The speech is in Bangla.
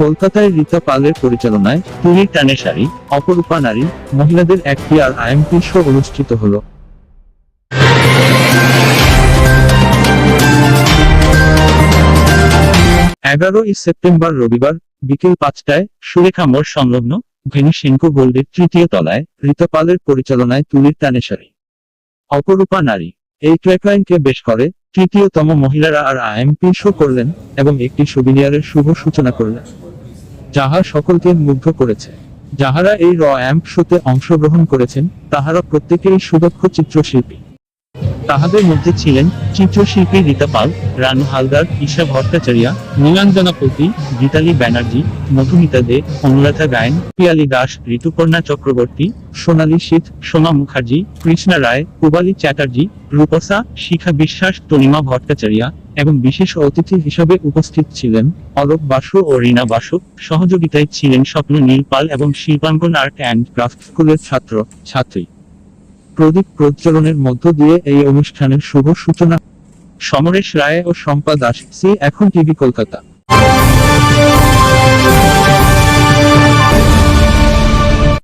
কলকাতায় রীতা পালের পরিচালনায় তুলির টানে শাড়ি, অপরূপা নারী, মহিলাদের একটি আর আইএমপি শো অনুষ্ঠিত হলো। এগারোই সেপ্টেম্বর রবিবার বিকেল পাঁচটায় সুরেখা মোড় সংলগ্ন ভেনু সিনকো গোল্ডের তৃতীয় তলায় রীতা পালের পরিচালনায় তুলির টানে শাড়ি, অপরূপা নারী। এই ট্র্যাকলাইনকে বেশ করে তৃতীয়তম মহিলারা আর আইএমপি শো করলেন এবং একটি সুবিনিয়ারের শুভ সূচনা করলেন। যাহা সকলকে মুগ্ধ করেছে। যাহারা এই র অ্যাম্প শোতে অংশগ্রহণ করেছেন, তাহারা প্রত্যেকেই সুদক্ষ চিত্রশিল্পী। তাহাদের মধ্যে ছিলেন চিত্রশিল্পী রীতা পাল, রানু হালদার, ঈশা ভট্টাচার্য নীলাঞ্জনা পতি গীতালি ব্যানার্জি, মধুমিতা দে, অনুরাধা গায়ন, পিয়ালি দাস, ঋতুপর্ণা চক্রবর্তী, সোনালী শীত, সোমা মুখার্জি, কৃষ্ণা রায় পুবালি চ্যাটার্জি, রূপসা, শিখা বিশ্বাস, তনিমা ভট্টাচার্য এবং বিশেষ অতিথি হিসাবে উপস্থিত ছিলেন অলোক বাসু ও রীনা বাসু। সহযোগিতায় ছিলেন স্বপ্ন নীলপাল এবং শিল্পাঙ্গন আর্ট অ্যান্ড ক্রাফট স্কুলের ছাত্র ছাত্রী প্রদীপ প্রজ্বলনের মধ্য দিয়ে এই অনুষ্ঠানের শুভ সূচনা। সমরেশ রায় ও শম্পা দাস সি, এখন টিভি কলকাতা।